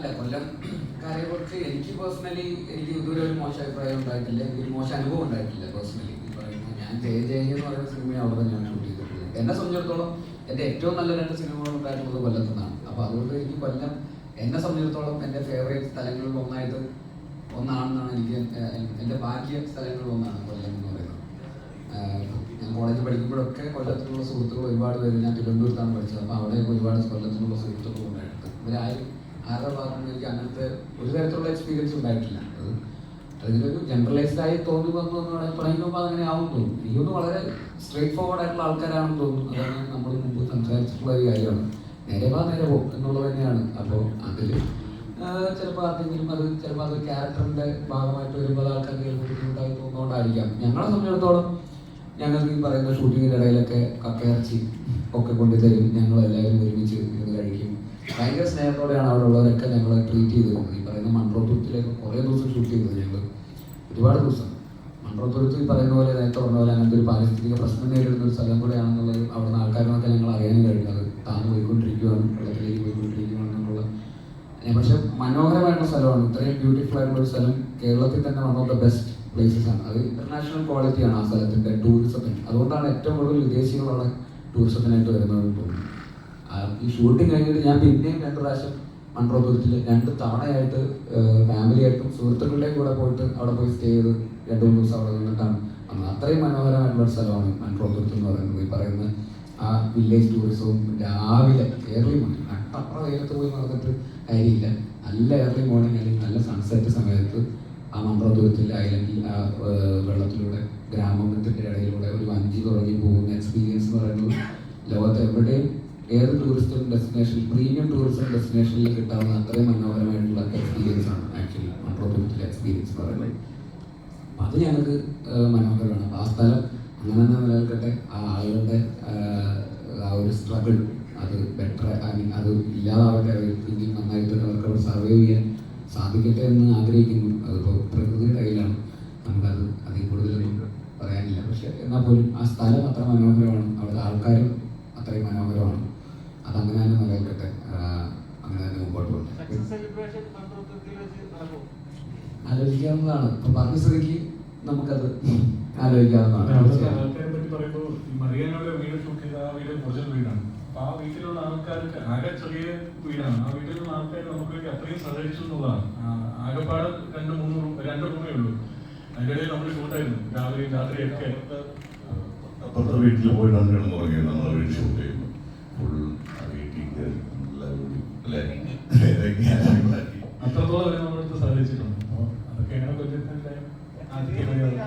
അല്ല കൊല്ലം കാര്യം കുറിച്ച് എനിക്ക് പേഴ്സണലി എനിക്ക് ഇതുവരെ ഒരു മോശം അഭിപ്രായം ഉണ്ടായിട്ടില്ല. എനിക്ക് ഒരു മോശം അനുഭവം ഉണ്ടായിട്ടില്ല പേഴ്സണലി ഞാൻ ജയ ജയ എന്ന് പറയുന്ന സിനിമ അവിടെ തന്നെയാണ് ഷൂട്ട് ചെയ്തിട്ടുള്ളത്. എന്നെ സംബന്ധിച്ചിടത്തോളം എന്റെ ഏറ്റവും നല്ല രണ്ട് സിനിമകൾ ഉണ്ടായിട്ടുള്ളത് കൊല്ലത്തു നിന്നാണ്. അപ്പോൾ അതുകൊണ്ട് എനിക്ക് കൊല്ലം എന്നെ സംബന്ധിച്ചിടത്തോളം എന്റെ ഫേവറേറ്റ് സ്ഥലങ്ങളിൽ ഒന്നായിട്ട് ഒന്നാണെന്നാണ് എനിക്ക് എന്റെ ഭാഗ്യ സ്ഥലങ്ങളിൽ ഒന്നാണ് കൊല്ലം എന്ന് പറയുന്നത്. ഞാൻ കോളേജിൽ പഠിക്കുമ്പോഴൊക്കെ കൊല്ലത്തിലുള്ള സുഹൃത്തുക്കൾ ഒരുപാട് പേര് ഞാൻ തിരുവനന്തപുരത്താണ് പഠിച്ചത്. അപ്പോൾ അവിടെ ഒരുപാട് കൊല്ലത്തിലുള്ള സുഹൃത്തുക്കൾ ഉണ്ടായിട്ടുണ്ട്. ഇവരാരും ആരുടെ ഭാഗത്തുനിന്ന് എനിക്ക് അങ്ങനത്തെ ഒരു തരത്തിലുള്ള എക്സ്പീരിയൻസ് ഉണ്ടായിട്ടില്ല. അത് അതിനൊരു ജനറലൈസ്ഡ് ആയി തോന്നി വന്നു എന്ന് പറയാൻ പറയുമ്പോൾ അങ്ങനെ ആവും തോന്നും. എനിക്കൊന്ന് വളരെ സ്ട്രേറ്റ് ഫോർവേഡ് ആയിട്ടുള്ള ആൾക്കാരാണെന്ന് തോന്നുന്നു അതാണ് നമ്മൾ മുമ്പ് സംസാരിച്ചിട്ടുള്ള ഒരു കാര്യമാണ്. നേരെ വാ നേരെ പോ എന്നുള്ളത് തന്നെയാണ്. അപ്പോൾ അതിൽ ചിലപ്പോൾ ആർക്കെങ്കിലും അത് ചിലപ്പോൾ അത് ക്യാരക്ടറിന്റെ ഭാഗമായിട്ട് വരുമ്പോൾ ആൾക്കാർക്ക് ചിലപ്പോൾ ബുദ്ധിമുട്ടായി തോന്നുന്നതുകൊണ്ടായിരിക്കാം ഞങ്ങളെ സംബന്ധിച്ചിടത്തോളം ഞങ്ങൾക്ക് ഈ പറയുന്ന ഷൂട്ടിങ്ങിന്റെ ഇടയിലൊക്കെ കക്കയിറച്ചി ഒക്കെ കൊണ്ടുതരും. ഞങ്ങൾ എല്ലാവരും ഒരുമിച്ച് ഇരുന്ന് കഴിക്കും. ഭയങ്കര സ്നേഹത്തോടെയാണ് അവിടെ ഉള്ളവരൊക്കെ ഞങ്ങളെ ട്രീറ്റ് ചെയ്തിരുന്നത് ഈ പറയുന്ന മൺറോത്തുരുത്തിലേക്ക് കുറേ ദിവസം ഷൂട്ട് ചെയ്തത് ഞങ്ങൾ ഒരുപാട് ദിവസം. മൺട്രോത്തുരത്ത് ഈ പറയുന്ന പോലെ നേരത്തെ പറഞ്ഞ പോലെ അങ്ങനത്തെ ഒരു പാരിസ്ഥിതിക പ്രശ്നം നേരിടുന്ന ഒരു സ്ഥലം കൂടെയാണെന്നുള്ളത് അവിടുന്ന് ആൾക്കാരൊക്കെ ഞങ്ങൾ അറിയാനും കഴിഞ്ഞത്. താന്ന് പോയിക്കൊണ്ടിരിക്കുകയാണ് വെള്ളത്തിലേക്ക് പോയിക്കൊണ്ടിരിക്കുകയാണ് എന്നുള്ള. ഏ, പക്ഷെ മനോഹരമായിട്ടുള്ള സ്ഥലമാണ്. ഇത്രയും ബ്യൂട്ടിഫുൾ ആയിട്ടുള്ള ഒരു സ്ഥലം കേരളത്തിൽ തന്നെ one of the best places ആണ്. അത് ഇന്റർനാഷണൽ ക്വാളിറ്റിയാണ് ആ സ്ഥലത്തിന്റെ ടൂറിസത്തിന് അതുകൊണ്ടാണ് ഏറ്റവും കൂടുതൽ വിദേശികളാണ് ടൂറിസത്തിനായിട്ട് വരുന്നതെന്ന് തോന്നുന്നു. ഈ ഷൂട്ടിംഗ് കഴിഞ്ഞിട്ട് ഞാൻ പിന്നെയും രണ്ട് പ്രാവശ്യം മൺട്രോപുരത്തിൽ രണ്ട് തവണയായിട്ട് ഫാമിലിയായിട്ടും സുഹൃത്തുക്കളുടെയും കൂടെ പോയിട്ട് അവിടെ പോയി സ്റ്റേ ചെയ്ത് രണ്ട് മൂന്ന് ദിവസം അവിടെ നിന്നിട്ടാണ്. വന്നത് അത്രയും മനോഹരമായിട്ടുള്ള ഒരു സ്ഥലമാണ് മൺട്രോപുരത്ത് എന്ന് പറയുന്നത്. ഈ പറയുന്ന ആ വില്ലേജ് ടൂറിസവും രാവിലെ ഏർലി മോർണിംഗ് നട്ടപ്പുറ വെയിലത്ത് പോയി നടന്നിട്ട് കാര്യമില്ല. നല്ല ഏർലി മോർണിംഗ് അല്ലെങ്കിൽ നല്ല സൺസെറ്റ് സമയത്ത് ആ മൺട്രോപുരത്തിൽ ഐലൻഡിൽ ആ വെള്ളത്തിലൂടെ ഗ്രാമത്തിന്റെ ഇടയിലൂടെ ഒരു വഞ്ചി തുടങ്ങി പോകുന്ന എക്സ്പീരിയൻസ് എന്ന് പറയുന്നത് ലോകത്ത് എവിടെയും ഏത് ടൂറിസ്റ്റ് ഡെസ്റ്റിനേഷൻ പ്രീമിയം ടൂറിസം ഡെസ്റ്റിനേഷനിൽ കിട്ടാവുന്ന അത്രയും മനോഹരമായിട്ടുള്ള എക്സ്പീരിയൻസ് ആണ് ആക്ച്വലി മൺട്രോപുരത്തിലെ എക്സ്പീരിയൻസ് പറയുന്നത്. അപ്പം അത് ഞങ്ങൾക്ക് മനോഹരമാണ്. അപ്പോൾ ആ സ്ഥലം അങ്ങനെ തന്നെ നിലനിൽക്കട്ടെ. ആ ആളുകളുടെ ആ ഒരു സ്ട്രഗിൾ അത് ബെറ്റർ ഐ മീൻ അത് ഇല്ലാതാവട്ടെ. ഇനിയും നന്നായിട്ട് അവർക്ക് അവിടെ സർവൈവ് ചെയ്യാൻ സാധിക്കട്ടെ എന്ന് ആഗ്രഹിക്കുന്നു. അതിപ്പോൾ പ്രകൃതിയുടെ കയ്യിലാണ്. നമുക്കത് അതിൽ കൂടുതലൊന്നും പറയാനില്ല. പക്ഷെ എന്നാൽ പോലും ആ സ്ഥലം അത്ര മനോഹരമാണ്. അവിടുത്തെ ആൾക്കാരും അത്രയും മനോഹരമാണ്. അതങ്ങനെ തന്നെ നിലനിൽക്കട്ടെ അങ്ങനെ തന്നെ മുമ്പോട്ട് പോകട്ടെ ആലോചിക്കാവുന്നതാണ്. ഇപ്പൊ പറഞ്ഞ സ്ഥിതിക്ക് നമുക്കത് ആലോചിക്കാവുന്നതാണ്. ആ വീട് ഒറിജിനൽ ആ വീട്ടിലുള്ള ആൾക്കാർക്ക് ആകെ ചെറിയ വീടാണ്. ആ വീട്ടിലുള്ള ആൾക്കാർ നമുക്ക് വേണ്ടി അത്രയും സഹകരിച്ചു എന്നുള്ളതാണ്. ആകെപ്പാട് രണ്ട് മൂന്ന് രണ്ട് റൂമേ ഉള്ളൂ. അതിന്റെ ഇടയിൽ നമ്മൾ ഷൂട്ടായിരുന്നു. രാവിലെയും രാത്രിയൊക്കെ. അപ്പുറത്തെ വീട്ടിൽ പോയിട്ടാണ് കിടന്നു തുടങ്ങിയത് നമ്മളെ വീട്ടിൽ ഷൂട്ട് ചെയ്യുന്നു ഫുൾ വീട്ടിൽ കയറി നല്ല ഒരു അല്ലേ ഇറങ്ങി നമ്മളെടുത്ത് സാധിച്ചിട്ടുണ്ട് അപ്പോൾ അതൊക്കെയാണ് കൊല്ലത്തിന്റെ ആദ്യത്തെ